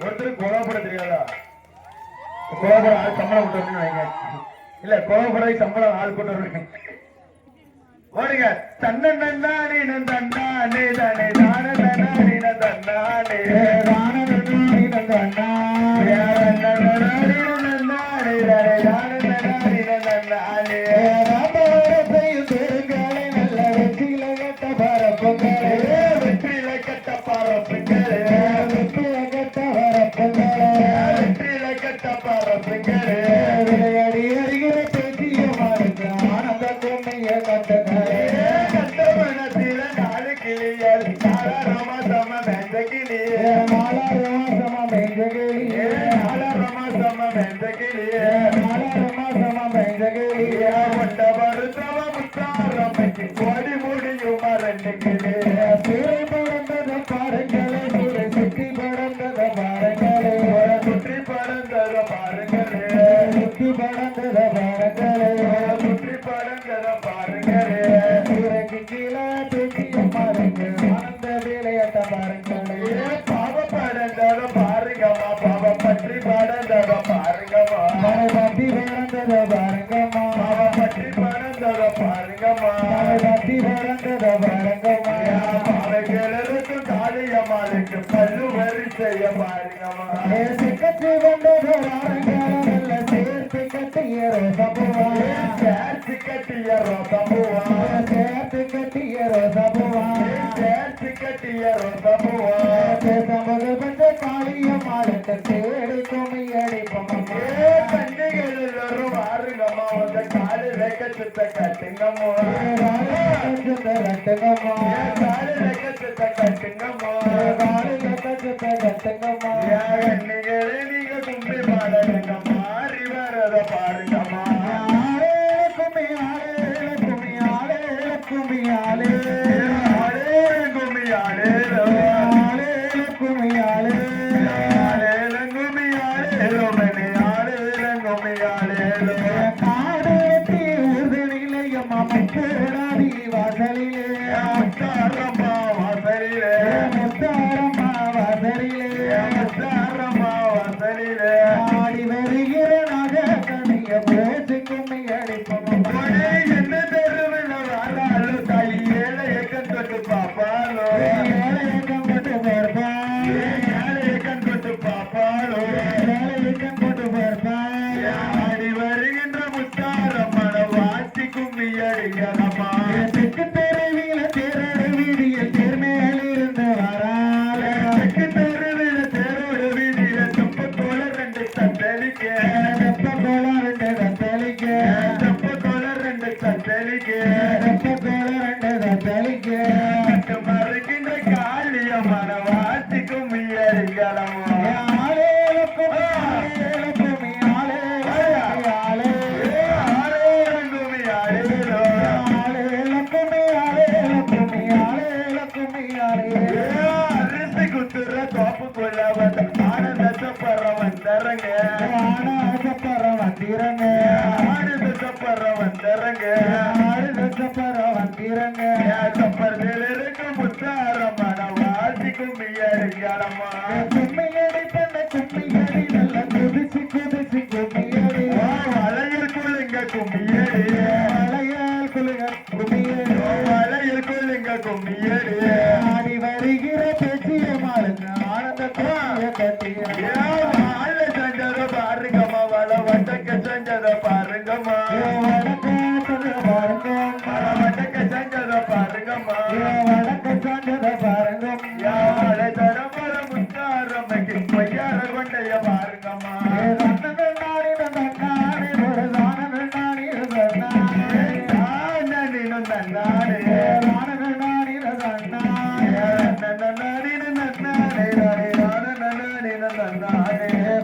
ஒருத்தருக்கு கோலப்பட தெரியாதா கோபுரம் சம்பளம் விட்டு வைங்க. இல்ல கோபுரை சம்பளம் ஆள் கொண்டு வருவேன். ஓடுங்க. தன்னன் நன்னானே தன்னானே தானே தான தன்னானே தன்னானே தன்னானே மெந்த கிளியே நாலாரமா சம மெந்த கிளியே நாலாரமா சம மெந்த கிளியே ஒட்ட பருத்தவ முத்தாரமைக்கு கோடி முடியும் மரண்டு கிளியே சூரை பறந்தத பாருங்களே சூரை சுற்றி பறந்தத பாருங்களே சுற்றி பறந்தத பாருங்களே சுற்றி பறந்தத பாருங்களே சுற்றி பறந்தத பாருங்களே சூரைக்கு கீழே தூக்கிய பாருங்க பாவ பற்றி பறந்தத பாருங்கம்மா பாவைகளுக்கு காளியம்மாளுக்கு பல்லு வரிசைய பாருங்கம்மா. சிக்கத்து வந்தது நல்ல சேர்த்து கட்டிய ரோசபுவா. சேர்த்து கட்டிய ரோசபுவா. சேர்த்து கட்டிய ரோசபுவா. சேர்த்து கட்டிய ரோசபுவா. சமது பந்த காளியம்மாளுக்கு தேடி குமியடி காலு வைக்க சுத்த கட்டுங்கம்மா சுத்த கட்டுங்கம்மா காலு வைக்க சுத்த கட்டுங்கம்மா காலு வைக்க சுத்த கட்டுங்கம்மா கண்ணிகளே நீங்க கும்பி பாடுங்க மாறி கும்மி ஆளேல கும்மி ஆளே அரிசி குத்துற தோப்புக்குள்ள வந்து ஆனந்த பற வந்தரங்க ஆனந்த பற வந்திரங்க ஆனந்த பற வந்தரங்க ஆனந்த பற வந்திரங்க சப்பரில் இருக்கு முத்தாரமான வாசி கும்மியடி அடமா கும்மியடி பண்ண கும்மியடி நல்ல குதிச்சு குதிச்சு கும்மியடி. வளையல் குளிங்க கும்மியடி. வளையல் குளிங்க கும்மியடி. வளையல் குளிங்க கும்மியடி. வடக்க செஞ்சத பாருங்கம்மா யாழ முத்தாரம்மைக்கு பொய்யார கொண்டைய பாருங்கம்மா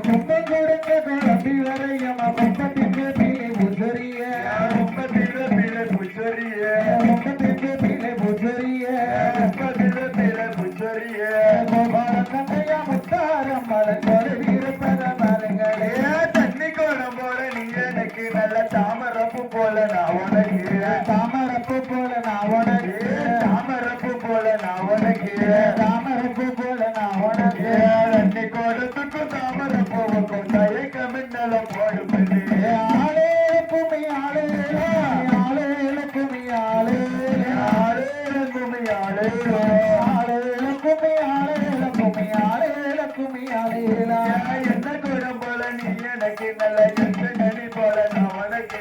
கும்பம் கொடுக்க குழம்பி வரையம்மா பக்கத்தின் என்ன குடம் போல நீ எனக்கு நல்ல எந்த கனி போல நான் உனக்கு